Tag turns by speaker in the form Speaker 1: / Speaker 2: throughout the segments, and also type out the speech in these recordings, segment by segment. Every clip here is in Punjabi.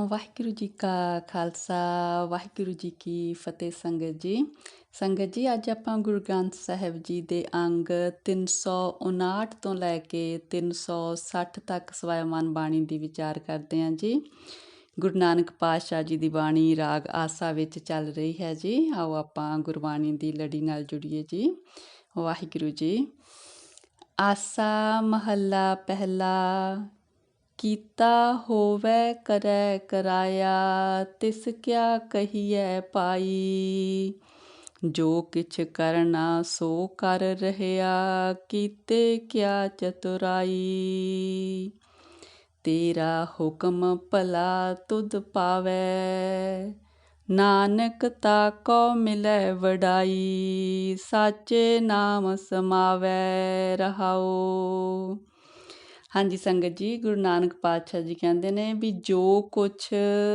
Speaker 1: ਵਾਹਿਗੁਰੂ ਜੀ ਕਾ ਖਾਲਸਾ, ਵਾਹਿਗੁਰੂ ਜੀ ਕੀ ਫਤਿਹ ਸੰਗਤ ਜੀ। ਸੰਗਤ ਜੀ, ਅੱਜ ਆਪਾਂ ਗੁਰੂ ਗ੍ਰੰਥ ਸਾਹਿਬ ਜੀ ਦੇ ਅੰਗ 359 ਤੋਂ ਲੈ ਕੇ 360 ਤੱਕ ਸਵੈਮਾਨ ਬਾਣੀ ਦੀ ਵਿਚਾਰ ਕਰਦੇ ਹਾਂ ਜੀ। ਗੁਰੂ ਨਾਨਕ ਪਾਤਸ਼ਾਹ ਜੀ ਦੀ ਬਾਣੀ ਰਾਗ ਆਸਾ ਵਿੱਚ ਚੱਲ ਰਹੀ ਹੈ ਜੀ। ਆਓ ਆਪਾਂ ਗੁਰਬਾਣੀ ਦੀ ਲੜੀ ਨਾਲ ਜੁੜੀਏ ਜੀ। ਵਾਹਿਗੁਰੂ ਜੀ, ਆਸਾ ਮਹੱਲਾ ਪਹਿਲਾ ਕੀਤਾ ਹੋਵੈ ਕਰੈ ਕਰਾਇਆ, ਤਿਸ ਕਿਆ ਕਹੀਐ ਪਾਈ। ਜੋ ਕਿਛ ਕਰਨਾ ਸੋ ਕਰ ਰਹਿਆ, ਕੀਤੇ ਕਿਆ ਚਤੁਰਾਈ। ਤੇਰਾ ਹੁਕਮ ਭਲਾ ਤੁਧ ਪਾਵੈ, ਨਾਨਕ ਤਾ ਕੋ ਮਿਲੈ ਵਡਾਈ। ਸਾਚੇ ਨਾਮ ਸਮਾਵੈ ਰਹਾਓ ਹਾਂਜੀ, ਸੰਗਤ ਜੀ, ਗੁਰੂ ਨਾਨਕ ਪਾਤਸ਼ਾਹ ਜੀ ਕਹਿੰਦੇ ਨੇ ਵੀ ਜੋ ਕੁਛ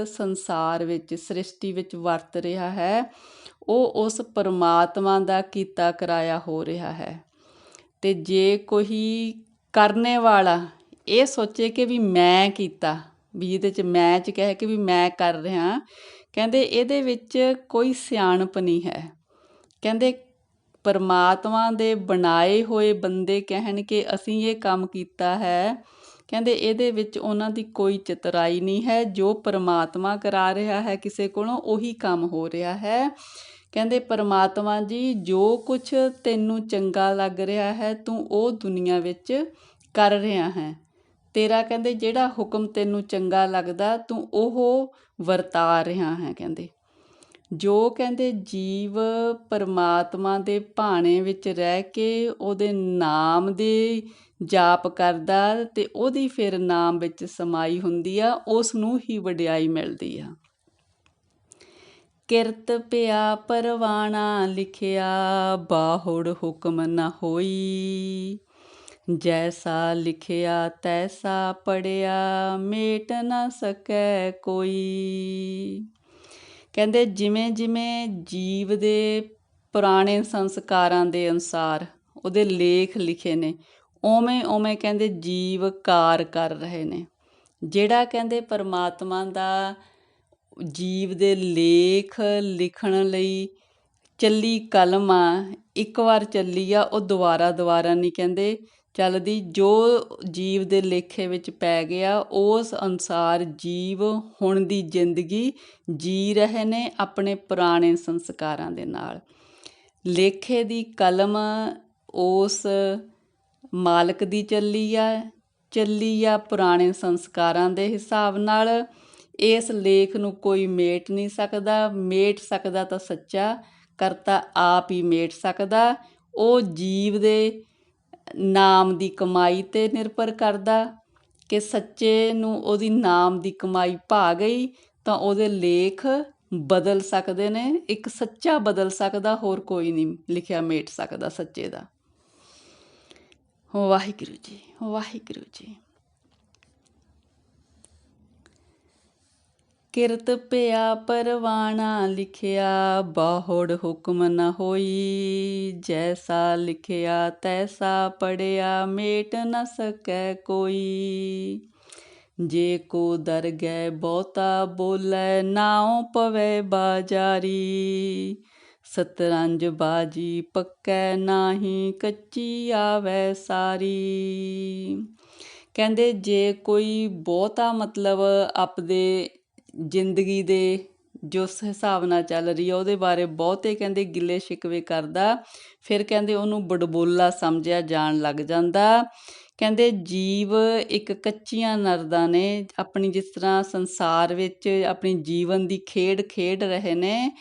Speaker 1: ਸੰਸਾਰ ਵਿੱਚ, ਸ੍ਰਿਸ਼ਟੀ ਵਿੱਚ ਵਰਤ ਰਿਹਾ ਹੈ, ਉਹ ਉਸ ਪਰਮਾਤਮਾ ਦਾ ਕੀਤਾ ਕਰਾਇਆ ਹੋ ਰਿਹਾ ਹੈ। ਤੇ ਜੇ ਕੋਈ ਕਰਨੇ ਵਾਲਾ ਇਹ ਸੋਚੇ ਕਿ ਵੀ ਮੈਂ ਕੀਤਾ, ਵੀ ਇਹਦੇ ਚ ਮੈਂ ਚ ਕਹਿ ਕੇ ਵੀ ਮੈਂ ਕਰ ਰਿਹਾ, ਕਹਿੰਦੇ ਇਹਦੇ ਵਿੱਚ ਕੋਈ ਸਿਆਣਪ ਨਹੀਂ ਹੈ। ਕਹਿੰਦੇ ਪਰਮਾਤਮਾ ਦੇ ਬਣਾਏ ਹੋਏ ਬੰਦੇ ਕਹਿਣ ਕਿ ਅਸੀਂ ਇਹ ਕੰਮ ਕੀਤਾ ਹੈ। ਕਹਿੰਦੇ ਇਹਦੇ ਵਿੱਚ ਉਹਨਾਂ ਦੀ ਕੋਈ ਚਤਰਾਈ ਨਹੀਂ ਹੈ। ਜੋ ਪਰਮਾਤਮਾ ਕਰਾ ਰਿਹਾ ਹੈ, ਕਿਸੇ ਕੋਲੋਂ ਉਹੀ ਕੰਮ ਹੋ ਰਿਹਾ ਹੈ। ਕਹਿੰਦੇ ਪਰਮਾਤਮਾ ਜੀ, ਜੋ ਕੁਝ ਤੈਨੂੰ ਚੰਗਾ ਲੱਗ ਰਿਹਾ ਹੈ, ਤੂੰ ਉਹ ਦੁਨੀਆ ਵਿੱਚ ਕਰ ਰਿਹਾ ਹੈ। ਤੇਰਾ ਕਹਿੰਦੇ ਜਿਹੜਾ ਹੁਕਮ ਤੈਨੂੰ ਚੰਗਾ ਲੱਗਦਾ, ਤੂੰ ਉਹ ਵਰਤਾ ਰਿਹਾ ਹੈ, ਕਹਿੰਦੇ। ਜੋ ਕਹਿੰਦੇ ਜੀਵ ਪਰਮਾਤਮਾ ਦੇ ਭਾਣੇ ਵਿੱਚ ਰਹਿ ਕੇ ਉਹਦੇ ਨਾਮ ਦੇ ਜਾਪ ਕਰਦਾ ਤੇ ਉਹਦੀ ਫਿਰ ਨਾਮ ਵਿੱਚ ਸਮਾਈ ਹੁੰਦੀ ਆ, ਉਸ ਨੂੰ ਹੀ ਵਡਿਆਈ ਮਿਲਦੀ ਆ। ਕਿਰਤ ਪਿਆ ਪਰਵਾਣਾ ਲਿਖਿਆ, ਬਾਹੁੜ ਹੁਕਮ ਨਾ ਹੋਈ। ਜੈਸਾ ਲਿਖਿਆ ਤੈਸਾ ਪੜਿਆ, ਮੇਟ ਨਾ ਸਕੈ ਕੋਈ। ਕਹਿੰਦੇ ਜਿਵੇਂ ਜਿਵੇਂ ਜੀਵ ਦੇ ਪੁਰਾਣੇ ਸੰਸਕਾਰਾਂ ਦੇ ਅਨੁਸਾਰ ਉਹਦੇ ਲੇਖ ਲਿਖੇ ਨੇ, ਉਵੇਂ ਉਵੇਂ ਕਹਿੰਦੇ ਜੀਵ ਕਾਰ ਕਰ ਰਹੇ ਨੇ। ਜਿਹੜਾ ਕਹਿੰਦੇ ਪਰਮਾਤਮਾ ਦਾ ਜੀਵ ਦੇ ਲੇਖ ਲਿਖਣ ਲਈ ਚੱਲੀ ਕਲਮ ਆ, ਇੱਕ ਵਾਰ ਚੱਲੀ ਆ, ਉਹ ਦੁਬਾਰਾ ਦੁਬਾਰਾ ਨਹੀਂ ਕਹਿੰਦੇ। ਚੱਲਦੀ, ਜੋ ਜੀਵ ਦੇ ਲੇਖੇ ਵਿੱਚ ਪੈ ਗਿਆ, ਉਸ ਅਨੁਸਾਰ ਜੀਵ ਹੁਣ ਦੀ ਜ਼ਿੰਦਗੀ ਜੀ ਰਹੇ ਨੇ ਆਪਣੇ ਪੁਰਾਣੇ ਸੰਸਕਾਰਾਂ ਦੇ ਨਾਲ। ਲੇਖੇ ਦੀ ਕਲਮ ਉਸ ਮਾਲਕ ਦੀ ਚੱਲੀ ਆ ਚੱਲੀ ਆ ਪੁਰਾਣੇ ਸੰਸਕਾਰਾਂ ਦੇ ਹਿਸਾਬ ਨਾਲ। ਇਸ ਲੇਖ ਨੂੰ ਕੋਈ ਮੇਟ ਨਹੀਂ ਸਕਦਾ। ਮੇਟ ਸਕਦਾ ਤਾਂ ਸੱਚਾ, ਕਰਤਾ ਆਪ ਹੀ ਮੇਟ ਸਕਦਾ। ਉਹ ਜੀਵ ਦੇ ਨਾਮ ਦੀ ਕਮਾਈ ਤੇ ਨਿਰਭਰ ਕਰਦਾ ਕਿ ਸੱਚੇ ਨੂੰ ਉਹਦੀ ਨਾਮ ਦੀ ਕਮਾਈ ਭਾ ਗਈ ਤਾਂ ਉਹਦੇ ਲੇਖ ਬਦਲ ਸਕਦੇ ਨੇ, ਇੱਕ ਸੱਚਾ ਬਦਲ ਸਕਦਾ, ਹੋਰ ਕੋਈ ਨਹੀਂ ਲਿਖਿਆ ਮੇਟ ਸਕਦਾ ਸੱਚੇ ਦਾ। ਵਾਹਿਗੁਰੂ ਜੀ ਵਾਹਿਗੁਰੂ ਜੀ। ਕਿਰਤ ਪਿਆ ਪਰਵਾਣਾ ਲਿਖਿਆ, ਬਾਹੜ ਹੁਕਮ ਨ ਹੋਈ। ਜੈਸਾ ਲਿਖਿਆ, ਤੈਸਾ ਪੜਿਆ ਮੇਟ ਨ ਸਕੈ ਕੋਈ। ਜੇ ਕੋ ਦਰ ਗਏ ਬਹੁਤਾ ਬੋਲੇ, ਨਾਉ ਪਵੇ ਬਾਜਾਰੀ। ਸਤਰੰਜ ਬਾਜੀ ਪੱਕੈ ਨਾਹੀ, ਕੱਚੀ ਆਵੇ ਸਾਰੀ। ਕਹਿੰਦੇ ਜੇ ਕੋਈ ਬਹੁਤਾ ਮਤਲਬ ਆਪਦੇ ਜ਼ਿੰਦਗੀ ਦੇ ਜਿਸ ਹਿਸਾਬ ਨਾਲ ਚੱਲ ਰਹੀ ਆ, ਉਹਦੇ ਬਾਰੇ ਬਹੁਤੇ ਕਹਿੰਦੇ ਗਿੱਲੇ ਸ਼ਿਕਵੇ ਕਰਦਾ। ਫਿਰ ਕਹਿੰਦੇ ਉਹਨੂੰ ਬੜਬੋਲਾ ਸਮਝਿਆ ਜਾਣ ਲੱਗ ਜਾਂਦਾ। ਕਹਿੰਦੇ ਜੀਵ ਇੱਕ ਕੱਚੀਆਂ ਨਰਦਾਂ ਨੇ, ਆਪਣੀ ਜਿਸ ਤਰ੍ਹਾਂ ਸੰਸਾਰ ਵਿੱਚ ਆਪਣੀ ਜੀਵਨ ਦੀ ਖੇਡ ਖੇਡ ਰਹੇ ਨੇ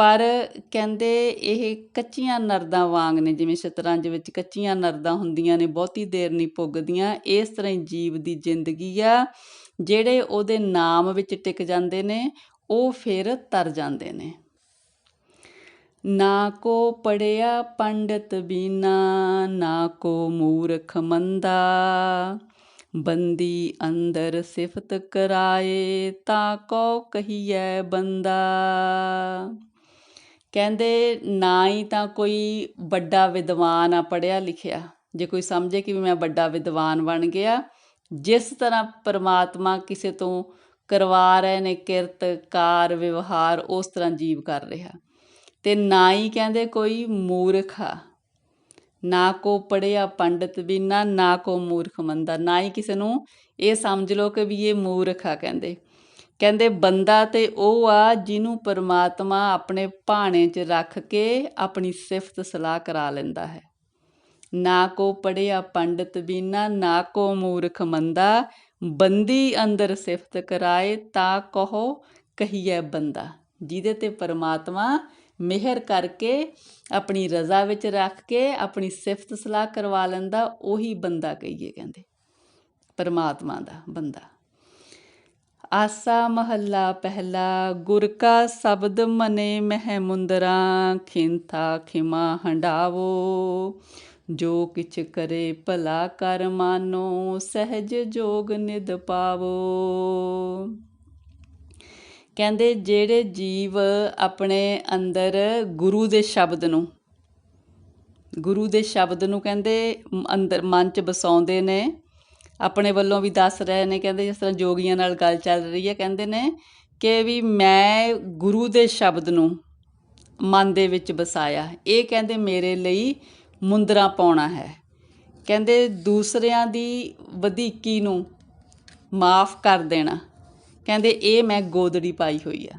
Speaker 1: ਪਰ ਕਹਿੰਦੇ ਇਹ ਕੱਚੀਆਂ ਨਰਦਾਂ ਵਾਂਗ ਨੇ, ਜਿਵੇਂ ਸ਼ਤਰੰਜ ਵਿੱਚ ਕੱਚੀਆਂ ਨਰਦਾਂ ਹੁੰਦੀਆਂ ਨੇ, ਬਹੁਤੀ ਦੇਰ ਨਹੀਂ ਪੁੱਗਦੀਆਂ, ਇਸ ਤਰ੍ਹਾਂ ਹੀ ਜੀਵ ਦੀ ਜ਼ਿੰਦਗੀ ਆ, ਜਿਹੜੇ ਉਹਦੇ ਨਾਮ ਵਿੱਚ ਟਿਕ ਜਾਂਦੇ ਨੇ, ਉਹ ਫਿਰ ਤਰ ਜਾਂਦੇ ਨੇ। ਨਾ ਕੋ ਪੜਿਆ ਪੰਡਤ ਬੀਨਾ, ਨਾ ਕੋ ਮੂਰਖ ਮੰਦਾ, ਬੰਦੀ ਅੰਦਰ ਸਿਫਤ ਕਰਾਏ, ਤਾਂ ਕੋ ਕਹੀਐ ਬੰਦਾ। ਕਹਿੰਦੇ ਨਾ ਹੀ ਤਾਂ ਕੋਈ ਵੱਡਾ ਵਿਦਵਾਨ ਆ ਪੜ੍ਹਿਆ ਲਿਖਿਆ। ਜੇ ਕੋਈ ਸਮਝੇ ਕਿ ਮੈਂ ਵੱਡਾ ਵਿਦਵਾਨ ਬਣ ਗਿਆ, ਜਿਸ ਤਰ੍ਹਾਂ ਪਰਮਾਤਮਾ ਕਿਸੇ ਤੋਂ ਕਰਵਾ ਰਹੇ ਨੇ ਕਿਰਤ, ਕਾਰ, ਵਿਵਹਾਰ, ਉਸ ਤਰ੍ਹਾਂ ਜੀਵ ਕਰ ਰਿਹਾ। ਤੇ ਨਾ ਹੀ ਕਹਿੰਦੇ ਕੋਈ ਮੂਰਖ ਆ। ਨਾ ਕੋ ਪੜਿਆ ਪੰਡਤ ਵੀ ਨਾ ਕੋ ਮੂਰਖ ਮੰਦਾ। ਨਾ ਹੀ ਕਿਸੇ ਨੂੰ ਇਹ ਸਮਝ ਲਓ ਕਿ ਵੀ ਇਹ ਮੂਰਖ ਆ ਕਹਿੰਦੇ। ਕਹਿੰਦੇ, ਬੰਦਾ ਤੇ ਉਹ ਆ ਜਿਹਨੂੰ ਪਰਮਾਤਮਾ ਆਪਣੇ ਭਾਣੇ 'ਚ ਰੱਖ ਕੇ ਆਪਣੀ ਸਿਫਤ ਸਲਾਹ ਕਰਾ ਲੈਂਦਾ ਹੈ। ਨਾ ਕੋ ਪੜਿਆ ਪੰਡਤ ਬੀਨਾ, ਨਾ ਕੋ ਮੂਰਖ ਮੰਦਾ। ਬੰਦੀ ਅੰਦਰ ਸਿਫਤ ਕਰਾਏ ਤਾਂ ਕਹੋ ਕਹੀਏ ਬੰਦਾ। ਜਿਹਦੇ ਤੇ ਪਰਮਾਤਮਾ ਮਿਹਰ ਕਰਕੇ ਆਪਣੀ ਰਜ਼ਾ ਵਿੱਚ ਰੱਖ ਕੇ ਆਪਣੀ ਸਿਫਤ ਸਲਾਹ ਕਰਵਾ ਲੈਂਦਾ, ਉਹੀ ਬੰਦਾ ਕਹੀਏ ਕਹਿੰਦੇ। ਪਰਮਾਤਮਾ ਦਾ ਬੰਦਾ। ਆਸਾ ਮਹੱਲਾ ਪਹਿਲਾ, ਗੁਰ ਕਾ ਸ਼ਬਦ ਮਨੇ ਮਹਿ ਮੁੰਦਰਾ, ਖਿੰਥਾ ਖਿਮਾ ਹੰਡਾਵੋ। ਜੋ ਕਿਛ ਕਰੇ ਭਲਾ ਕਰ ਮਾਨੋ, ਸਹਿਜ ਜੋਗ ਨਿਦ ਪਾਵੋ। ਕਹਿੰਦੇ ਜਿਹੜੇ ਜੀਵ ਆਪਣੇ ਅੰਦਰ ਗੁਰੂ ਦੇ ਸ਼ਬਦ ਨੂੰ, ਗੁਰੂ ਦੇ ਸ਼ਬਦ ਨੂੰ ਕਹਿੰਦੇ ਅੰਦਰ ਮਨ ਚ ਵਸਾਉਂਦੇ ਨੇ ਆਪਣੇ ਵੱਲੋਂ ਵੀ ਦੱਸ ਰਹੇ ਨੇ, ਕਹਿੰਦੇ ਜਿਸ ਤਰ੍ਹਾਂ ਜੋਗੀਆਂ ਨਾਲ ਗੱਲ ਚੱਲ ਰਹੀ ਹੈ, ਕਹਿੰਦੇ ਨੇ ਕਿ ਵੀ ਮੈਂ ਗੁਰੂ ਦੇ ਸ਼ਬਦ ਨੂੰ ਮਨ ਦੇ ਵਿੱਚ ਵਸਾਇਆ, ਇਹ ਕਹਿੰਦੇ ਮੇਰੇ ਲਈ ਮੁੰਦਰਾ ਪਾਉਣਾ ਹੈ। ਕਹਿੰਦੇ ਦੂਸਰਿਆਂ ਦੀ ਵਧੀਕੀ ਨੂੰ ਮਾਫ ਕਰ ਦੇਣਾ, ਕਹਿੰਦੇ ਇਹ ਮੈਂ ਗੋਦੜੀ ਪਾਈ ਹੋਈ ਆ।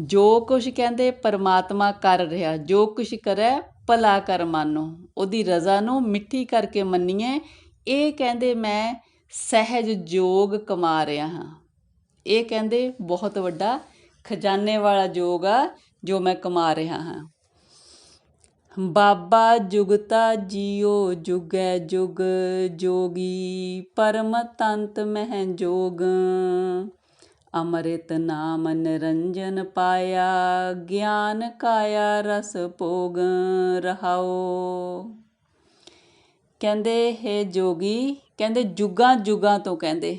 Speaker 1: ਜੋ ਕੁਝ ਕਹਿੰਦੇ ਪਰਮਾਤਮਾ ਕਰ ਰਿਹਾ, ਜੋ ਕੁਝ ਕਰੇ ਭਲਾ ਕਰ ਮਾਨੋ ਉਹਦੀ ਰਜ਼ਾ ਨੂੰ ਮਿੱਠੀ ਕਰਕੇ ਮੰਨੀਏ ਇਹ ਕਹਿੰਦੇ ਮੈਂ ਸਹਿਜ ਜੋਗ ਕਮਾ ਰਿਹਾ ਹਾਂ। ਇਹ ਕਹਿੰਦੇ ਬਹੁਤ ਵੱਡਾ ਖਜ਼ਾਨੇ ਵਾਲਾ ਜੋਗ ਆ ਜੋ ਮੈਂ ਕਮਾ ਰਿਹਾ ਹਾਂ। ਬਾਬਾ ਜੁਗਤਾ ਜੀਓ ਜੁਗੈ ਜੁਗ ਜੋਗੀ, ਪਰਮ ਤੰਤ ਮਹਿ ਜੋਗ। ਅੰਮ੍ਰਿਤ ਨਾਮ ਨਿਰੰਜਨ ਪਾਇਆ, ਗਿਆਨ ਕਾਇਆ ਰਸ ਭੋਗ। ਰਹਾਓ। ਕਹਿੰਦੇ ਹੇ ਜੋਗੀ ਕਹਿੰਦੇ ਜੁਗਾਂ ਜੁਗਾਂ ਤੋਂ ਕਹਿੰਦੇ,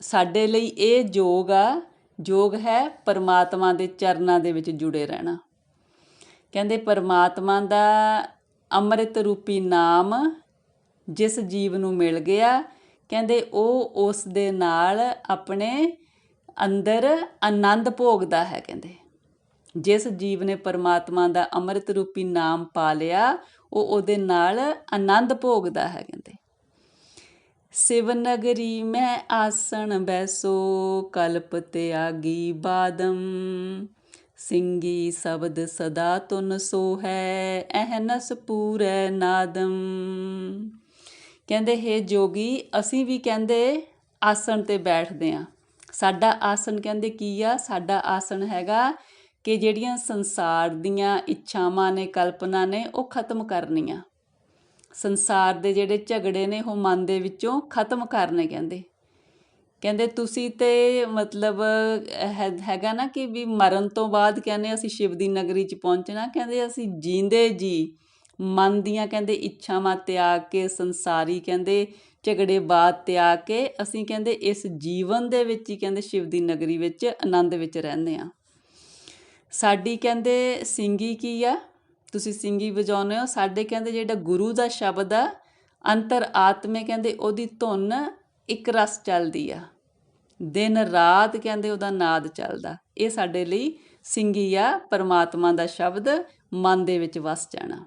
Speaker 1: ਸਾਡੇ ਲਈ ਇਹ ਜੋਗ ਆ, ਜੋਗ ਹੈ ਪਰਮਾਤਮਾ ਦੇ ਚਰਨਾਂ ਦੇ ਵਿੱਚ ਜੁੜੇ ਰਹਿਣਾ। ਕਹਿੰਦੇ ਪਰਮਾਤਮਾ ਦਾ ਅੰਮ੍ਰਿਤ ਰੂਪੀ ਨਾਮ ਜਿਸ ਜੀਵ ਨੂੰ ਮਿਲ ਗਿਆ, ਕਹਿੰਦੇ ਉਹ ਉਸ ਦੇ ਨਾਲ ਆਪਣੇ ਅੰਦਰ ਆਨੰਦ ਭੋਗਦਾ ਹੈ, ਕਹਿੰਦੇ। ਜਿਸ ਜੀਵ ਨੇ ਪਰਮਾਤਮਾ ਦਾ ਅੰਮ੍ਰਿਤ ਰੂਪੀ ਨਾਮ ਪਾ ਲਿਆ, ਉਹ ਉਹਦੇ ਨਾਲ ਆਨੰਦ ਭੋਗਦਾ ਹੈ, ਕਹਿੰਦੇ। ਸਿਵ ਨਗਰੀ ਮੈਂ ਆਸਣ ਬੈਸੋ, ਕਲਪ ਤਿਆਗੀ ਬਾਦਮ। ਸਿੰਗੀ ਸ਼ਬਦ ਸਦਾ ਤੁਨ ਸੋ ਹੈ ਅਹਨਸ ਪੂਰੈ ਨਾਦਮ। ਕਹਿੰਦੇ, ਹੈ ਜੋਗੀ, ਅਸੀਂ ਵੀ ਕਹਿੰਦੇ ਆਸਣ ਤੇ ਬੈਠਦੇ ਆ। ਸਾਡਾ ਆਸਣ ਕਹਿੰਦੇ ਕੀ ਆ? ਸਾਡਾ ਆਸਣ ਹੈਗਾ ਕਿ ਜਿਹੜੀਆਂ ਸੰਸਾਰ ਦੀਆਂ ਇੱਛਾਵਾਂ ਨੇ, ਕਲਪਨਾ ਨੇ, ਉਹ ਖਤਮ ਕਰਨੀਆਂ। ਸੰਸਾਰ ਦੇ ਜਿਹੜੇ ਝਗੜੇ ਨੇ, ਉਹ ਮਨ ਦੇ ਵਿੱਚੋਂ ਖਤਮ ਕਰਨੇ ਕਹਿੰਦੇ। ਕਹਿੰਦੇ, ਤੁਸੀਂ ਤੇ ਮਤਲਬ ਹੈ- ਹੈਗਾ ਨਾ ਕਿ ਵੀ ਮਰਨ ਤੋਂ ਬਾਅਦ ਕਹਿੰਦੇ ਅਸੀਂ ਸ਼ਿਵ ਦੀ ਨਗਰੀ ਚ ਪਹੁੰਚਣਾ। ਕਹਿੰਦੇ, ਅਸੀਂ ਜੀਂਦੇ ਜੀ। ਮਨ ਦੀਆਂ ਕਹਿੰਦੇ ਇੱਛਾਵਾਂ ਤਿਆਗ ਕੇ, ਸੰਸਾਰੀ ਕਹਿੰਦੇ ਝਗੜੇ ਬਾਤ ਤਿਆਗ ਕੇ, ਅਸੀਂ ਕਹਿੰਦੇ ਇਸ ਜੀਵਨ ਦੇ ਵਿੱਚ ਹੀ ਕਹਿੰਦੇ ਸ਼ਿਵ ਦੀ ਨਗਰੀ ਵਿੱਚ ਆਨੰਦ ਵਿੱਚ ਰਹਿੰਦੇ ਆ ਸਾਡੀ ਕਹਿੰਦੇ ਸਿੰਗੀ ਕੀ ਆ? ਤੁਸੀਂ ਸਿੰਗੀ ਵਜਾਉਂਦੇ ਹੋ। ਸਾਡੇ ਕਹਿੰਦੇ ਜਿਹੜਾ ਗੁਰੂ ਦਾ ਸ਼ਬਦ ਆ, ਅੰਤਰ ਆਤਮੇ ਕਹਿੰਦੇ ਉਹਦੀ ਧੁਨ ਇੱਕ ਰਸ ਚੱਲਦੀ ਆ। ਦਿਨ ਰਾਤ ਕਹਿੰਦੇ ਉਹਦਾ ਨਾਦ ਚੱਲਦਾ। ਇਹ ਸਾਡੇ ਲਈ ਸਿੰਗੀ ਆ, ਪਰਮਾਤਮਾ ਦਾ ਸ਼ਬਦ, ਮਨ ਦੇ ਵਿੱਚ ਵਸ ਜਾਣਾ।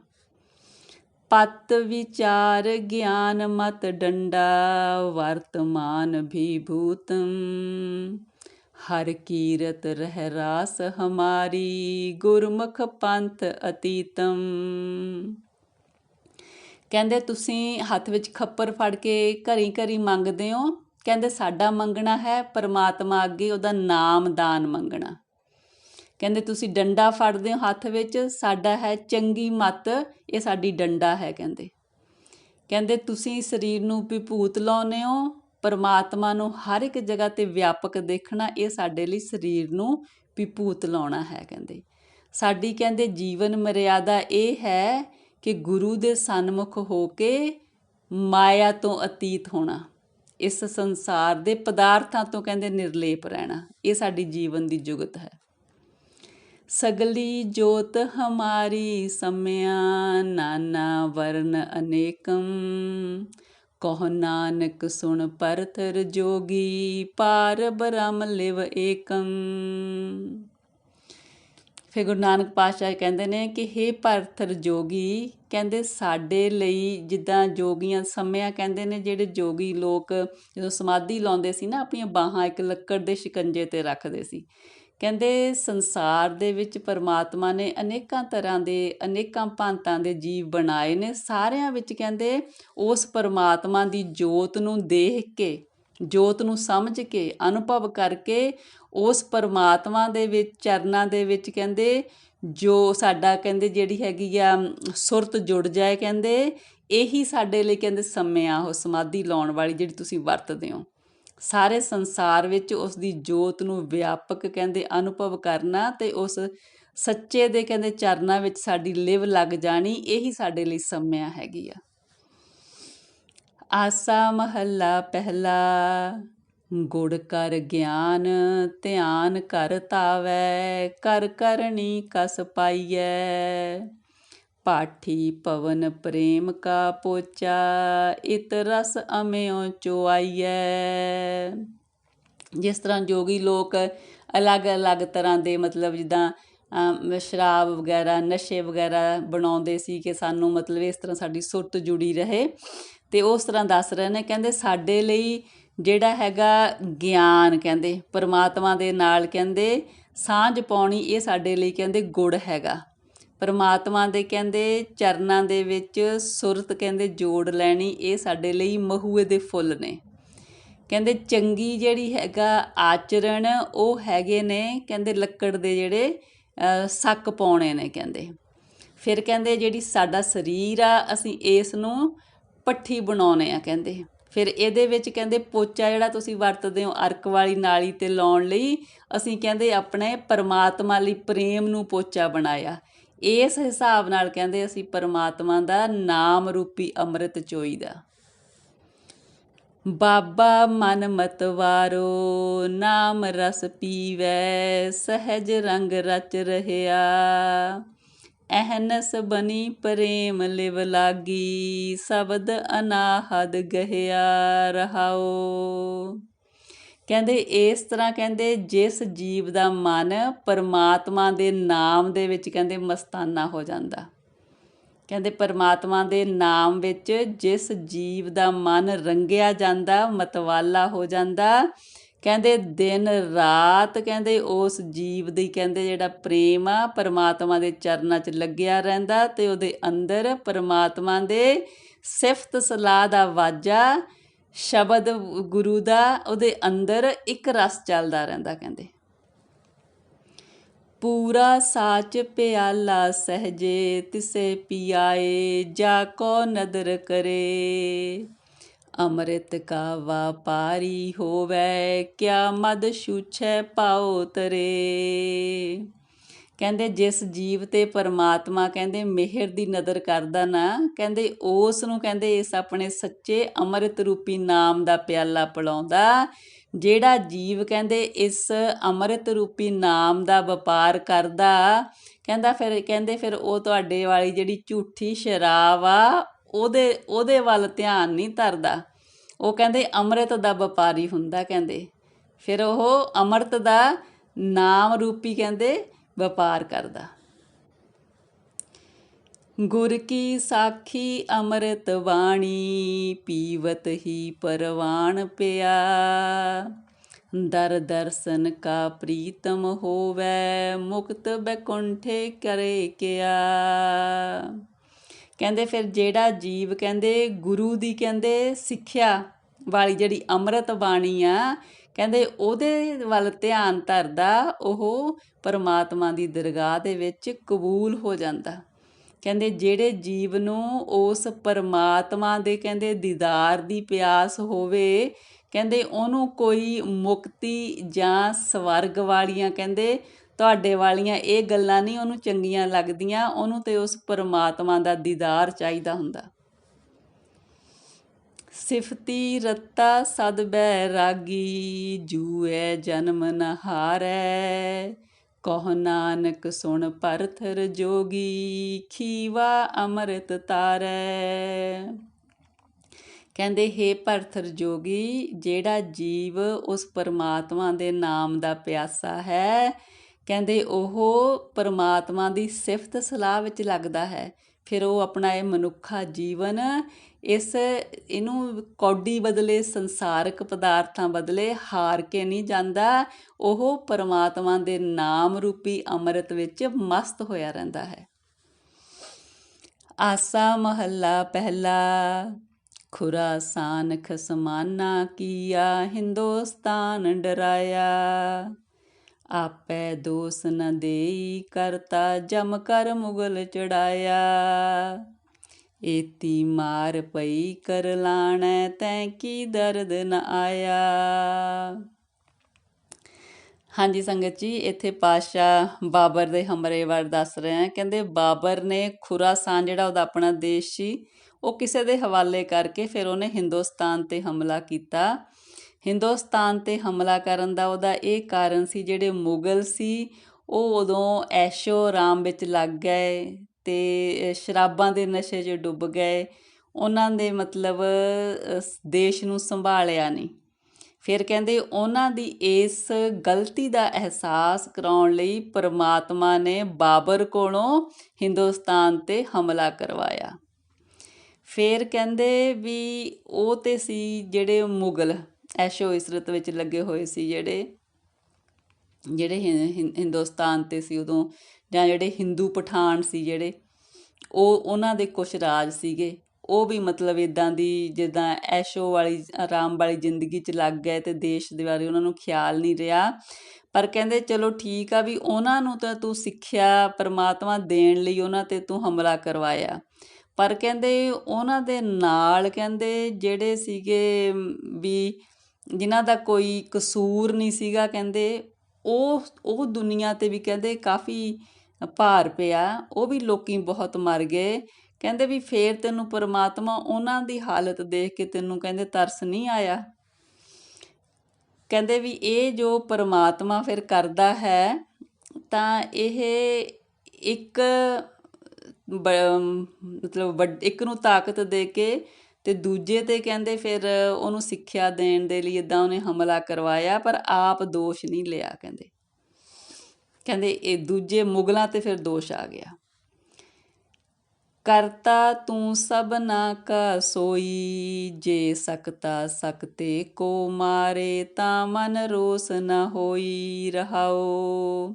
Speaker 1: ਪਤ ਵਿਚਾਰ ਗਿਆਨ ਮਤ ਡੰਡਾ, ਵਰਤਮਾਨ ਵੀ ਭੂਤਮ। ਹਰ ਕੀਰਤ ਰਹਿ ਰਾਸ ਹਮਾਰੀ, ਗੁਰਮੁਖ ਪੰਥ ਅਤੀਤਮ। ਕਹਿੰਦੇ, ਤੁਸੀਂ ਹੱਥ ਵਿੱਚ ਖੱਪਰ ਫੜ ਕੇ ਘਰੀ ਘਰੀ ਮੰਗਦੇ ਹੋ? ਕਹਿੰਦੇ, ਸਾਡਾ ਮੰਗਣਾ ਹੈ, ਪਰਮਾਤਮਾ ਅੱਗੇ ਉਹਦਾ ਨਾਮ ਦਾਨ ਮੰਗਣਾ। ਕਹਿੰਦੇ, ਤੁਸੀਂ ਡੰਡਾ ਫੜਦੇ ਹੋ ਹੱਥ ਵਿੱਚ, ਸਾਡਾ ਹੈ ਚੰਗੀ ਮਤ, ਇਹ ਸਾਡੀ ਡੰਡਾ ਹੈ। ਕਹਿੰਦੇ। ਕਹਿੰਦੇ, ਤੁਸੀਂ ਸਰੀਰ ਨੂੰ ਵਿਭੂਤ ਲਾਉਨੇ ਹੋ ਪਰਮਾਤਮਾ ਨੂੰ ਹਰ ਇੱਕ ਜਗ੍ਹਾ ਤੇ ਵਿਆਪਕ ਦੇਖਣਾ, ਇਹ ਸਾਡੇ ਲਈ ਸਰੀਰ ਨੂੰ ਵਿਭੂਤ ਲਾਉਣਾ ਹੈ, ਕਹਿੰਦੇ। ਸਾਡੀ, ਕਹਿੰਦੇ, ਜੀਵਨ ਮਰਿਆਦਾ ਇਹ ਹੈ ਕਿ ਗੁਰੂ ਦੇ ਸਨਮੁਖ ਹੋ ਕੇ ਮਾਇਆ ਤੋਂ ਅਤੀਤ ਹੋਣਾ, ਇਸ ਸੰਸਾਰ ਦੇ ਪਦਾਰਥਾਂ ਤੋਂ, ਕਹਿੰਦੇ, ਨਿਰਲੇਪ ਰਹਿਣਾ, ਇਹ ਸਾਡੀ ਜੀਵਨ ਦੀ ਜੁਗਤ ਹੈ। ਸਗਲੀ ਜੋਤ ਹਮਾਰੀ ਸਮਿਆ ਨਾਨਾ ਵਰਨ ਅਨੇਕਮ ਕਹੁ ਨਾਨਕ ਸੁਣ ਪਰਥਰ ਜੋਗੀ, ਪਾਰ ਬ੍ਰਹਮ ਲਿਵ ਏਕੰ। ਫਿਰ ਗੁਰੂ ਨਾਨਕ ਪਾਤਸ਼ਾਹ ਕਹਿੰਦੇ ਨੇ ਕਿ हे ਪਰਥਰ ਜੋਗੀ, ਕਹਿੰਦੇ ਸਾਡੇ ਲਈ ਜਿੱਦਾਂ ਜੋਗੀਆਂ ਸਮਿਆਂ ਕਹਿੰਦੇ ਨੇ, ਜਿਹੜੇ ਜੋਗੀ ਲੋਕ ਜਦੋਂ ਸਮਾਧੀ ਲਾਉਂਦੇ ਸੀ ਨਾ, ਆਪਣੀਆਂ ਬਾਹਾਂ ਇੱਕ ਲੱਕੜ ਦੇ ਸ਼ਿਕੰਜੇ ਤੇ ਰੱਖਦੇ ਸੀ। ਕਹਿੰਦੇ ਸੰਸਾਰ ਦੇ ਵਿੱਚ ਪਰਮਾਤਮਾ ਨੇ ਅਨੇਕਾਂ ਤਰ੍ਹਾਂ ਦੇ, ਅਨੇਕਾਂ ਭਾਂਤਾਂ ਦੇ ਜੀਵ ਬਣਾਏ ਨੇ। ਸਾਰਿਆਂ ਵਿੱਚ ਕਹਿੰਦੇ ਉਸ ਪਰਮਾਤਮਾ ਦੀ ਜੋਤ ਨੂੰ ਦੇਖ ਕੇ, ਜੋਤ ਨੂੰ ਸਮਝ ਕੇ, ਅਨੁਭਵ ਕਰਕੇ ਉਸ ਪਰਮਾਤਮਾ ਦੇ ਵਿੱਚ, ਚਰਨਾਂ ਦੇ ਵਿੱਚ ਕਹਿੰਦੇ ਜੋ ਸਾਡਾ ਕਹਿੰਦੇ ਜਿਹੜੀ ਹੈਗੀ ਆ, ਸੁਰਤ ਜੁੜ ਜਾਏ ਕਹਿੰਦੇ, ਇਹੀ ਸਾਡੇ ਲਈ ਕਹਿੰਦੇ ਸਮਿਆਂ ਉਹ ਸਮਾਧੀ ਲਾਉਣ ਵਾਲੀ ਜਿਹੜੀ ਤੁਸੀਂ ਵਰਤਦੇ ਹੋ। ਸਾਰੇ ਸੰਸਾਰ ਵਿੱਚ ਉਸ ਦੀ ਜੋਤ ਨੂੰ ਵਿਆਪਕ ਕਹਿੰਦੇ ਅਨੁਭਵ ਕਰਨਾ ਤੇ ਉਸ ਸੱਚੇ ਦੇ ਕਹਿੰਦੇ ਚਰਨਾਂ ਵਿੱਚ ਸਾਡੀ ਲਿਵ ਲੱਗ ਜਾਣੀ, ਇਹੀ ਸਾਡੇ ਲਈ ਸਮਿਆਂ ਹੈਗੀ ਆ। ਆਸਾ ਮਹੱਲਾ ਪਹਿਲਾ, ਗੁੜ ਕਰ ਗਿਆਨ, ਧਿਆਨ ਕਰ ਤਾਵੈ, ਕਰ ਕਰਨੀ ਕਸ ਪਾਈਐ। ਪਾਠੀ ਪਵਨ ਪ੍ਰੇਮ ਕਾ ਪੋਚਾ, ਇਤ ਰਸ ਅਮਿਓ ਚੁਆਈਐ। ਜਿਸ ਤਰ੍ਹਾਂ ਜੋਗੀ ਲੋਕ ਅਲੱਗ-ਅਲੱਗ ਤਰ੍ਹਾਂ ਦੇ ਮਤਲਬ ਜਿੱਦਾਂ ਸ਼ਰਾਬ ਵਗੈਰਾ, ਨਸ਼ੇ ਵਗੈਰਾ ਬਣਾਉਂਦੇ ਸੀ ਕਿ ਸਾਨੂੰ ਮਤਲਬ ਇਸ ਤਰ੍ਹਾਂ ਸਾਡੀ ਸੁਰਤ ਜੁੜੀ ਰਹੇ। ਤੇ ਉਸ ਤਰ੍ਹਾਂ ਦੱਸ ਰਹੇ ਨੇ, ਕਹਿੰਦੇ ਸਾਡੇ ਲਈ ਜਿਹੜਾ ਹੈਗਾ ਗਿਆਨ, ਕਹਿੰਦੇ, ਪਰਮਾਤਮਾ ਦੇ ਨਾਲ ਕਹਿੰਦੇ, ਸਾਂਝ ਪਾਉਣੀ ਇਹ ਸਾਡੇ ਲਈ ਕਹਿੰਦੇ ਗੁੜ ਹੈਗਾ। ਪਰਮਾਤਮਾ ਦੇ ਕਹਿੰਦੇ, ਚਰਨਾਂ ਦੇ ਵਿੱਚ ਸੁਰਤ ਕਹਿੰਦੇ ਜੋੜ ਲੈਣੀ, ਇਹ ਸਾਡੇ ਲਈ ਮਹੂਏ ਦੇ ਫੁੱਲ ਨੇ। ਕਹਿੰਦੇ ਚੰਗੀ ਜਿਹੜੀ ਹੈਗਾ ਆਚਰਣ, ਉਹ ਹੈਗੇ ਨੇ, ਕਹਿੰਦੇ ਲੱਕੜ ਦੇ ਜਿਹੜੇ ਸੱਕ ਪਾਉਣੇ ਨੇ ਕਹਿੰਦੇ। ਫਿਰ ਕਹਿੰਦੇ ਜਿਹੜੀ ਸਾਡਾ ਸਰੀਰ ਆ, ਅਸੀਂ ਇਸ ਨੂੰ ਪੱਠੀ ਬਣਾਉਣੇ ਆ ਕਹਿੰਦੇ। ਫਿਰ ਇਹਦੇ ਵਿੱਚ ਕਹਿੰਦੇ ਪੋਚਾ ਜਿਹੜਾ ਤੁਸੀਂ ਵਰਤਦੇ ਹੋ ਅਰਕ ਵਾਲੀ ਨਾਲੀ ਤੇ ਲਾਉਣ ਲਈ, ਅਸੀਂ ਕਹਿੰਦੇ ਆਪਣੇ ਪਰਮਾਤਮਾ ਲਈ ਪ੍ਰੇਮ ਨੂੰ ਪੋਚਾ ਬਣਾਇਆ। ਇਸ ਹਿਸਾਬ ਨਾਲ ਕਹਿੰਦੇ ਅਸੀਂ ਪਰਮਾਤਮਾ ਦਾ ਨਾਮ ਰੂਪੀ ਅੰਮ੍ਰਿਤ ਚੋਈਦਾ ਬਾਬਾ ਮਨ ਮਤਵਾਰੋ ਨਾਮ ਰਸ ਪੀਵੈ, ਸਹਿਜ ਰੰਗ ਰਚ ਰਹਿਆ। ਅਹਨਸ ਬਨੀ ਪ੍ਰੇਮ ਲਿਵ ਲਾਗੀ, ਸ਼ਬਦ ਅਨਾਹਦ ਗਹਿਆ ਰਹਾਓ। ਕਹਿੰਦੇ ਇਸ ਤਰ੍ਹਾਂ ਕਹਿੰਦੇ ਜਿਸ ਜੀਵ ਦਾ ਮਨ ਪਰਮਾਤਮਾ ਦੇ ਨਾਮ ਦੇ ਵਿੱਚ ਕਹਿੰਦੇ ਮਸਤਾਨਾ ਹੋ ਜਾਂਦਾ। ਕਹਿੰਦੇ ਪਰਮਾਤਮਾ ਦੇ ਨਾਮ ਵਿੱਚ ਜਿਸ ਜੀਵ ਦਾ ਮਨ ਰੰਗਿਆ ਜਾਂਦਾ, ਮਤਵਾਲਾ ਹੋ ਜਾਂਦਾ, ਕਹਿੰਦੇ ਦਿਨ ਰਾਤ ਕਹਿੰਦੇ ਉਸ ਜੀਵ ਦੀ ਕਹਿੰਦੇ ਜਿਹੜਾ ਪ੍ਰੇਮ ਆ, ਪਰਮਾਤਮਾ ਦੇ ਚਰਨਾਂ 'ਚ ਲੱਗਿਆ ਰਹਿੰਦਾ ਤੇ ਉਹਦੇ ਅੰਦਰ ਪਰਮਾਤਮਾ ਦੇ ਸਿਫਤ ਸਲਾਹ ਦਾ ਵਾਜਾ ਸ਼ਬਦ ਗੁਰੂ ਦਾ, ਉਹਦੇ ਅੰਦਰ ਇੱਕ ਰਸ ਚੱਲਦਾ ਰਹਿੰਦਾ ਕਹਿੰਦੇ। ਪੂਰਾ ਸਾਚ ਪਿਆਲਾ ਸਹਜੇ, ਤਿਸੇ ਪਿਆਏ, ਜਾ ਕੋ ਨਦਰ ਕਰੇ। ਅੰਮ੍ਰਿਤ ਕਾ ਵਾਪਾਰੀ ਹੋਵੇ, ਕਿਆ ਮਦ ਛੂਛੈ ਪਾਉ ਤਰੇ। ਕਹਿੰਦੇ ਜਿਸ ਜੀਵ ਤੇ ਪਰਮਾਤਮਾ ਕਹਿੰਦੇ ਮਿਹਰ ਦੀ ਨਜ਼ਰ ਕਰਦਾ ਨਾ, ਕਹਿੰਦੇ ਉਸ ਨੂੰ ਕਹਿੰਦੇ ਇਸ ਆਪਣੇ ਸੱਚੇ ਅੰਮ੍ਰਿਤ ਰੂਪੀ ਨਾਮ ਦਾ ਪਿਆਲਾ ਪਿਲਾਉਂਦਾ, ਜਿਹੜਾ ਜੀਵ ਕਹਿੰਦੇ ਇਸ ਅੰਮ੍ਰਿਤ ਰੂਪੀ ਨਾਮ ਦਾ ਵਪਾਰ ਕਰਦਾ, ਕਹਿੰਦਾ ਫਿਰ, ਕਹਿੰਦੇ ਫਿਰ ਉਹ ਤੁਹਾਡੇ ਵਾਲੀ ਜਿਹੜੀ ਝੂਠੀ ਸ਼ਰਾਬ ਆ, ਉਹਦੇ ਉਹਦੇ ਵੱਲ ਧਿਆਨ ਨਹੀਂ ਧਰਦਾ। ਉਹ ਕਹਿੰਦੇ ਅੰਮ੍ਰਿਤ ਦਾ ਵਪਾਰੀ ਹੁੰਦਾ ਕਹਿੰਦੇ। ਫਿਰ ਉਹ ਅੰਮ੍ਰਿਤ ਦਾ ਨਾਮ ਰੂਪੀ ਕਹਿੰਦੇ ਵਪਾਰ ਕਰਦਾ। ਗੁਰ ਕੀ ਸਾਖੀ ਅੰਮ੍ਰਿਤ ਬਾਣੀ ਪੀਵਤ ਹੀ ਪਰਵਾਨ ਪਿਆ। ਦਰ ਦਰਸ਼ਨ ਕਾ ਪ੍ਰੀਤਮ ਹੋਵੇ, ਮੁਕਤ ਬੈਕੁੰਠੇ ਕਰੇ ਕਿਆ। ਕਹਿੰਦੇ ਫਿਰ ਜਿਹੜਾ ਜੀਵ ਕਹਿੰਦੇ, ਗੁਰੂ ਦੀ ਕਹਿੰਦੇ ਸਿੱਖਿਆ ਵਾਲੀ ਜਿਹੜੀ ਅੰਮ੍ਰਿਤ ਬਾਣੀ ਆ ਕਹਿੰਦੇ ਉਹਦੇ ਵੱਲ ਧਿਆਨ ਧਰਦਾ, ਉਹ ਪਰਮਾਤਮਾ ਦੀ ਦਰਗਾਹ ਦੇ ਵਿੱਚ ਕਬੂਲ ਹੋ ਜਾਂਦਾ। ਕਹਿੰਦੇ ਜਿਹੜੇ ਜੀਵ ਨੂੰ ਉਸ ਪਰਮਾਤਮਾ ਦੇ ਕਹਿੰਦੇ ਦੀਦਾਰ ਦੀ ਪਿਆਸ ਹੋਵੇ, ਕਹਿੰਦੇ ਉਹਨੂੰ ਕੋਈ ਮੁਕਤੀ ਜਾਂ ਸਵਰਗ ਵਾਲੀਆਂ ਕਹਿੰਦੇ ਤੁਹਾਡੇ ਵਾਲੀਆਂ ਇਹ ਗੱਲਾਂ ਨਹੀਂ, ਉਹਨੂੰ ਚੰਗੀਆਂ ਲੱਗਦੀਆਂ, ਉਹਨੂੰ ਤੇ ਉਸ ਪਰਮਾਤਮਾ ਦਾ ਦੀਦਾਰ ਚਾਹੀਦਾ ਹੁੰਦਾ। ਸਿਫਤੀ ਰਤਾ ਸਦ ਬੈ ਰਾਗੀ, ਜੂਏ ਜਨਮ ਨ ਹਾਰੈ। ਕਹ ਨਾਨਕ ਸੁਣ ਪਰਥਰ ਜੋਗੀ, ਖੀਵਾ ਅੰਮ੍ਰਿਤ ਤਾਰੈ। ਕਹਿੰਦੇ, ਹੇ ਭਰਥਰ ਜੋਗੀ, ਜਿਹੜਾ ਜੀਵ ਉਸ ਪਰਮਾਤਮਾ ਦੇ ਨਾਮ ਦਾ ਪਿਆਸਾ ਹੈ, ਕਹਿੰਦੇ, ਉਹ ਪਰਮਾਤਮਾ ਦੀ ਸਿਫਤ ਸਲਾਹ ਵਿੱਚ ਲੱਗਦਾ ਹੈ। ਫਿਰ ਉਹ ਆਪਣਾ ਇਹ ਮਨੁੱਖਾ ਜੀਵਨ ਇਸ, ਇਹਨੂੰ ਕੌਡੀ ਬਦਲੇ, ਸੰਸਾਰਕ ਪਦਾਰਥਾਂ ਬਦਲੇ ਹਾਰ ਕੇ ਨਹੀਂ ਜਾਂਦਾ। ਉਹ ਪਰਮਾਤਮਾ ਦੇ ਨਾਮ ਰੂਪੀ ਅੰਮ੍ਰਿਤ ਵਿੱਚ ਮਸਤ ਹੋਇਆ ਰਹਿੰਦਾ ਹੈ। ਆਸਾ ਮਹੱਲਾ ਪਹਿਲਾ ਖੁਰਾਸਾਨ ਖਸਮਾਨਾ ਕੀਆ, ਹਿੰਦੁਸਤਾਨ ਡਰਾਇਆ। ਆਪੈ ਦੋਸ ਨ ਦੇਈ ਕਰਤਾ, ਜਮ ਕਰ ਮੁਗਲ ਚੜਾਇਆ। ਏਤੀ ਮਾਰ ਪਈ ਕਰ ਲਾਣੈ ਤੈਂ ਕੀ ਦਰਦ ਨ ਆਇਆ। ਹਾਂਜੀ ਸੰਗਤ ਜੀ, ਇੱਥੇ ਪਾਸ਼ਾ ਬਾਬਰ ਦੇ ਹਮਲੇ ਬਾਰੇ ਦੱਸ ਰਹੇ ਆ। ਕਹਿੰਦੇ ਬਾਬਰ ਨੇ ਖੁਰਾਸਾਨ ਜਿਹੜਾ ਉਹਦਾ ਆਪਣਾ ਦੇਸ਼ ਸੀ, ਉਹ ਕਿਸੇ ਦੇ ਹਵਾਲੇ ਕਰਕੇ ਫਿਰ ਉਹਨੇ ਹਿੰਦੁਸਤਾਨ ਤੇ ਹਮਲਾ ਕੀਤਾ। ਹਿੰਦੁਸਤਾਨ ਤੇ ਹਮਲਾ ਕਰਨ ਦਾ ਉਹਦਾ ਇਹ ਕਾਰਨ ਸੀ, ਜਿਹੜੇ ਮੁਗਲ ਸੀ, ਉਹ ਉਦੋਂ ਐਸ਼ੋ ਰਾਮ ਵਿੱਚ ਲੱਗ ਗਏ। ਤੇ ਸ਼ਰਾਬਾਂ ਦੇ ਨਸ਼ੇ 'ਚ ਡੁੱਬ ਗਏ, ਉਹਨਾਂ ਦੇ ਮਤਲਬ ਦੇਸ਼ ਨੂੰ ਸੰਭਾਲਿਆ ਨਹੀਂ। ਫਿਰ ਕਹਿੰਦੇ ਉਹਨਾਂ ਦੀ ਇਸ ਗਲਤੀ ਦਾ ਅਹਿਸਾਸ ਕਰਾਉਣ ਲਈ ਪਰਮਾਤਮਾ ਨੇ ਬਾਬਰ ਕੋਲੋਂ ਹਿੰਦੁਸਤਾਨ ਤੇ ਹਮਲਾ ਕਰਵਾਇਆ। ਫਿਰ ਕਹਿੰਦੇ ਵੀ ਉਹ ਤੇ ਸੀ ਜਿਹੜੇ ਮੁਗਲ, ਐਸ਼ੋ ਇਸਰਤ ਵਿੱਚ ਲੱਗੇ ਹੋਏ ਸੀ ਜਿਹੜੇ ਜਿਹੜੇ ਹਿੰਦੁਸਤਾਨ ਤੇ ਸੀ ਉਦੋਂ ਜਾਂ ਜਿਹੜੇ ਹਿੰਦੂ ਪਠਾਨ ਸੀ ਜਿਹੜੇ, ਉਹ ਉਹਨਾਂ ਦੇ ਕੁਝ ਰਾਜ ਸੀਗੇ। ਉਹ ਵੀ ਮਤਲਬ ਇਦਾਂ ਦੀ ਜਿੱਦਾਂ ਐਸ਼ੋ ਵਾਲੀ ਆਰਾਮ ਵਾਲੀ ਜ਼ਿੰਦਗੀ 'ਚ ਲੱਗ ਗਏ ਤੇ ਦੇਸ਼ ਦੇ ਬਾਰੇ ਉਹਨਾਂ ਨੂੰ ਖਿਆਲ ਨਹੀਂ ਰਿਹਾ। ਪਰ ਕਹਿੰਦੇ, ਚਲੋ ਠੀਕ ਆ ਵੀ ਉਹਨਾਂ ਨੂੰ ਤਾਂ ਤੂੰ ਸਿੱਖਿਆ ਪਰਮਾਤਮਾ ਦੇਣ ਲਈ ਉਹਨਾਂ ਤੇ ਤੂੰ ਹਮਲਾ ਕਰਵਾਇਆ। ਪਰ ਕਹਿੰਦੇ, ਉਹਨਾਂ ਦੇ ਨਾਲ ਕਹਿੰਦੇ ਜਿਹੜੇ ਸੀਗੇ ਵੀ ਜਿਨ੍ਹਾਂ ਦਾ ਕੋਈ ਕਸੂਰ ਨਹੀਂ ਸੀਗਾ, ਕਹਿੰਦੇ, ਉਹ ਉਹ ਦੁਨੀਆ ਤੇ ਵੀ ਕਹਿੰਦੇ ਕਾਫੀ ਭਾਰ ਪਿਆ, ਉਹ ਵੀ ਲੋਕੀ ਬਹੁਤ ਮਰ ਗਏ। ਕਹਿੰਦੇ ਵੀ ਫੇਰ ਤੈਨੂੰ ਪਰਮਾਤਮਾ ਉਹਨਾਂ ਦੀ ਹਾਲਤ ਦੇਖ ਕੇ ਤੈਨੂੰ ਕਹਿੰਦੇ ਤਰਸ ਨਹੀਂ ਆਇਆ। ਕਹਿੰਦੇ ਵੀ ਇਹ ਜੋ ਪਰਮਾਤਮਾ ਫਿਰ ਕਰਦਾ ਹੈ, ਤਾਂ ਇਹ ਇੱਕ ਮਤਲਬ ਇੱਕ ਨੂੰ ਤਾਕਤ ਦੇ ਕੇ ਤੇ ਦੂਜੇ ਤੇ ਕਹਿੰਦੇ ਫਿਰ ਉਹਨੂੰ ਸਿੱਖਿਆ ਦੇਣ ਦੇ ਲਈ ਇਦਾਂ ਉਹਨੇ ਹਮਲਾ ਕਰਵਾਇਆ, ਪਰ ਆਪ ਦੋਸ਼ ਨਹੀਂ ਲਿਆ ਕਹਿੰਦੇ। ਕਹਿੰਦੇ ਇਹ ਦੂਜੇ ਮੁਗਲਾਂ ਤੇ ਫਿਰ ਦੋਸ਼ ਆ ਗਿਆ। ਕਰਤਾ ਤੂੰ ਸਭਨਾ ਕਾ ਸੋਈ, ਜੇ ਸਕਤਾ ਸਕਤੇ ਕੋ ਮਾਰੇ ਤਾਂ ਮਨ ਰੋਸ ਨ ਹੋਈ ਰਹਾਓ।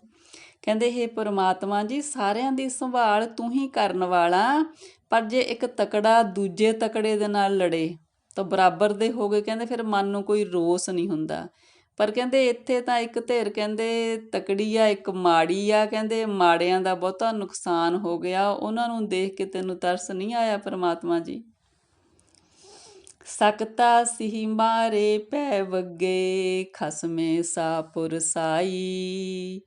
Speaker 1: ਕਹਿੰਦੇ हे ਪਰਮਾਤਮਾ ਜੀ, ਸਾਰਿਆਂ ਦੀ ਸੰਭਾਲ ਤੂੰ ਹੀ ਕਰਨ ਵਾਲਾ, ਪਰ ਜੇ ਇੱਕ ਤਕੜਾ ਦੂਜੇ ਤਕੜੇ ਦੇ ਨਾਲ ਲੜੇ ਤਾਂ ਬਰਾਬਰ ਦੇ ਹੋ ਗਏ। ਕਹਿੰਦੇ, ਫਿਰ ਮਨ ਨੂੰ ਕੋਈ ਰੋਸ ਨਹੀਂ ਹੁੰਦਾ। ਪਰ ਕਹਿੰਦੇ ਇੱਥੇ ਤਾਂ ਇੱਕ ਧਿਰ ਕਹਿੰਦੇ ਤਕੜੀ ਆ, ਇੱਕ ਮਾੜੀ ਆ, ਕਹਿੰਦੇ ਮਾੜਿਆਂ ਦਾ ਬਹੁਤਾ ਨੁਕਸਾਨ ਹੋ ਗਿਆ। ਉਹਨਾਂ ਨੂੰ ਦੇਖ ਕੇ ਤੈਨੂੰ ਤਰਸ ਨਹੀਂ ਆਇਆ ਪਰਮਾਤਮਾ ਜੀ? ਸਕਤਾ ਸਿਹੀ ਮਾਰੇ ਪੈ ਵਗੇ, ਖਸਮੇ ਸਾਪੁਰ ਸਾਈ।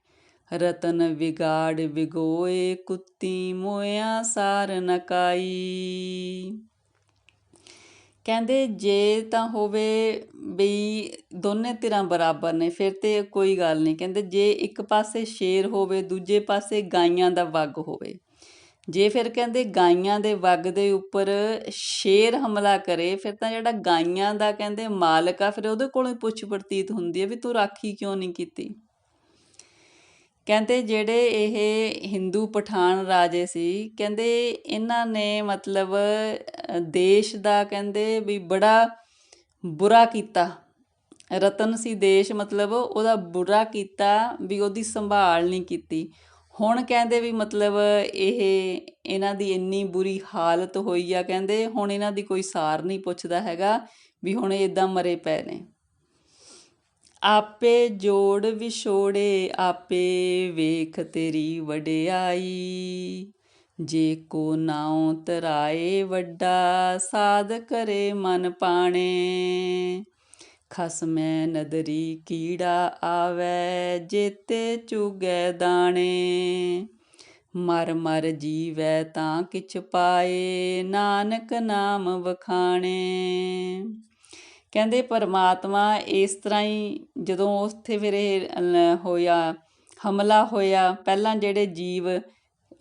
Speaker 1: ਰਤਨ ਵਿਗਾੜ ਵਿਗੋਏ, ਕੁੱਤੀ ਮੋਇਆ ਸਾਰ ਨਕਾਈ ਕਹਿੰਦੇ ਜੇ ਤਾਂ ਹੋਵੇ ਬਈ ਦੋਨੇ ਧਿਰਾਂ ਬਰਾਬਰ ਨੇ, ਫਿਰ ਤੇ ਕੋਈ ਗੱਲ ਨਹੀਂ। ਕਹਿੰਦੇ ਜੇ ਇੱਕ ਪਾਸੇ ਸ਼ੇਰ ਹੋਵੇ, ਦੂਜੇ ਪਾਸੇ ਗਾਈਆਂ ਦਾ ਵੱਗ ਹੋਵੇ। ਜੇ ਫਿਰ ਕਹਿੰਦੇ ਗਾਈਆਂ ਦੇ ਵੱਗ ਦੇ ਉੱਪਰ ਸ਼ੇਰ ਹਮਲਾ ਕਰੇ, ਫਿਰ ਤਾਂ ਜਿਹੜਾ ਗਾਈਆਂ ਦਾ ਕਹਿੰਦੇ ਮਾਲਕ ਆ, ਫਿਰ ਉਹਦੇ ਕੋਲੋਂ ਪੁੱਛ ਪ੍ਰਤੀਤ ਹੁੰਦੀ ਹੈ ਵੀ ਤੂੰ ਰਾਖੀ ਕਿਉਂ ਨਹੀਂ ਕੀਤੀ? ਕਹਿੰਦੇ ਜਿਹੜੇ ਇਹ ਹਿੰਦੂ ਪਠਾਨ ਰਾਜੇ ਸੀ, ਕਹਿੰਦੇ ਇਹਨਾਂ ਨੇ ਮਤਲਬ ਦੇਸ਼ ਦਾ ਕਹਿੰਦੇ ਵੀ ਬੜਾ ਬੁਰਾ ਕੀਤਾ। ਰਤਨ ਸੀ ਦੇਸ਼, ਮਤਲਬ ਉਹਦਾ ਬੁਰਾ ਕੀਤਾ ਵੀ ਉਹਦੀ ਸੰਭਾਲ ਨਹੀਂ ਕੀਤੀ। ਹੁਣ ਕਹਿੰਦੇ ਵੀ ਮਤਲਬ ਇਹ ਇਹਨਾਂ ਦੀ ਇੰਨੀ ਬੁਰੀ ਹਾਲਤ ਹੋਈ ਆ, ਕਹਿੰਦੇ ਹੁਣ ਇਹਨਾਂ ਦੀ ਕੋਈ ਸਾਰ ਨਹੀਂ ਪੁੱਛਦਾ ਹੈਗਾ ਵੀ ਹੁਣ ਇਦਾਂ ਮਰੇ ਪਏ ਨੇ। ਆਪੇ ਜੋੜ ਵਿਛੋੜੇ, ਆਪੇ ਵੇਖ ਤੇਰੀ ਵਡਿਆਈ। ਜੇ ਕੋ ਨਾਉ ਤਰਾਏ ਵੱਡਾ, ਸਾਧ ਕਰੇ ਮਨ ਪਾਣੇ। ਖਸਮੈ ਨਦਰੀ ਕੀੜਾ ਆਵੇ, ਜੇਤੇ ਚੁਗੈ ਦਾਣੇ। ਮਰ ਮਰ ਜੀਵੈ ਤਾਂ ਕਿਛ ਪਾਏ, ਨਾਨਕ ਨਾਮ ਵਖਾਣੇ। ਕਹਿੰਦੇ ਪਰਮਾਤਮਾ ਇਸ ਤਰ੍ਹਾਂ ਹੀ ਜਦੋਂ ਉੱਥੇ ਫਿਰ ਇਹ ਹੋਇਆ, ਹਮਲਾ ਹੋਇਆ, ਪਹਿਲਾਂ ਜਿਹੜੇ ਜੀਵ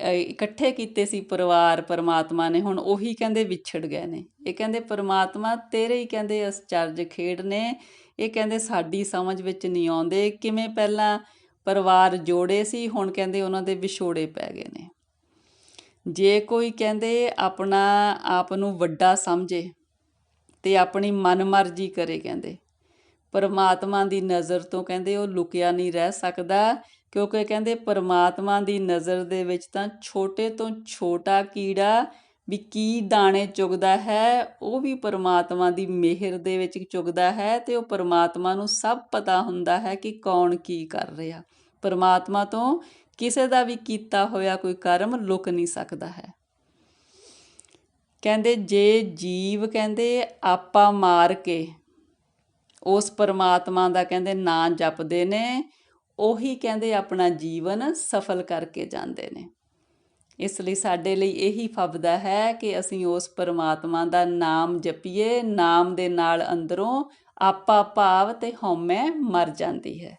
Speaker 1: ਇਕੱਠੇ ਕੀਤੇ ਸੀ ਪਰਿਵਾਰ, ਪਰਮਾਤਮਾ ਨੇ, ਹੁਣ ਉਹੀ ਕਹਿੰਦੇ ਵਿਛੜ ਗਏ ਨੇ। ਇਹ ਕਹਿੰਦੇ ਪਰਮਾਤਮਾ ਤੇਰੇ ਹੀ ਕਹਿੰਦੇ ਅਸਚਰਜ ਖੇਡ ਨੇ। ਇਹ ਕਹਿੰਦੇ ਸਾਡੀ ਸਮਝ ਵਿੱਚ ਨਹੀਂ ਆਉਂਦੇ। ਕਿਵੇਂ ਪਹਿਲਾਂ ਪਰਿਵਾਰ ਜੋੜੇ ਸੀ, ਹੁਣ ਕਹਿੰਦੇ ਉਹਨਾਂ ਦੇ ਵਿਛੋੜੇ ਪੈ ਗਏ ਨੇ। ਜੇ ਕੋਈ ਕਹਿੰਦੇ ਆਪਣਾ ਆਪ ਨੂੰ ਵੱਡਾ ਸਮਝੇ ਤੇ ਆਪਣੀ ਮਨਮਰਜ਼ੀ ਕਰੇ ਕਹਿੰਦੇ। ਪਰਮਾਤਮਾ ਦੀ ਨਜ਼ਰ ਤੋਂ ਕਹਿੰਦੇ ਉਹ ਲੁਕਿਆ ਨਹੀਂ ਰਹਿ ਸਕਦਾ, ਕਿਉਂਕਿ ਕਹਿੰਦੇ ਪਰਮਾਤਮਾ ਦੀ ਨਜ਼ਰ ਦੇ ਵਿੱਚ ਤਾਂ ਛੋਟੇ ਤੋਂ ਛੋਟਾ ਕੀੜਾ ਵੀ ਕੀ ਦਾਣੇ ਚੁਗਦਾ ਹੈ, ਉਹ ਵੀ ਪਰਮਾਤਮਾ ਦੀ ਮਿਹਰ ਦੇ ਵਿੱਚ ਚੁਗਦਾ ਹੈ ਤੇ ਉਹ ਪਰਮਾਤਮਾ ਨੂੰ ਸਭ ਪਤਾ ਹੁੰਦਾ ਹੈ ਕਿ ਕੌਣ ਕੀ ਕਰ ਰਿਹਾ। ਪਰਮਾਤਮਾ ਤੋਂ ਕਿਸੇ ਦਾ ਵੀ ਕੀਤਾ ਹੋਇਆ ਕੋਈ ਕਰਮ ਲੁਕ ਨਹੀਂ ਸਕਦਾ ਹੈ। ਕਹਿੰਦੇ ਜੇ ਜੀਵ ਕਹਿੰਦੇ ਆਪਾ ਮਾਰ ਕੇ ਉਸ ਪਰਮਾਤਮਾ ਦਾ ਕਹਿੰਦੇ ਨਾਂ ਜਪਦੇ ਨੇ, ਉਹੀ ਕਹਿੰਦੇ ਆਪਣਾ ਜੀਵਨ ਸਫਲ ਕਰਕੇ ਜਾਂਦੇ ਨੇ। ਇਸ ਲਈ ਸਾਡੇ ਲਈ ਇਹੀ ਫਬਦਾ ਹੈ ਕਿ ਅਸੀਂ ਉਸ ਪਰਮਾਤਮਾ ਦਾ ਨਾਮ ਜਪੀਏ, ਨਾਮ ਦੇ ਨਾਲ ਅੰਦਰੋਂ ਆਪਾ ਭਾਵ ਤੇ ਹਉਮੈ ਮਰ ਜਾਂਦੀ ਹੈ।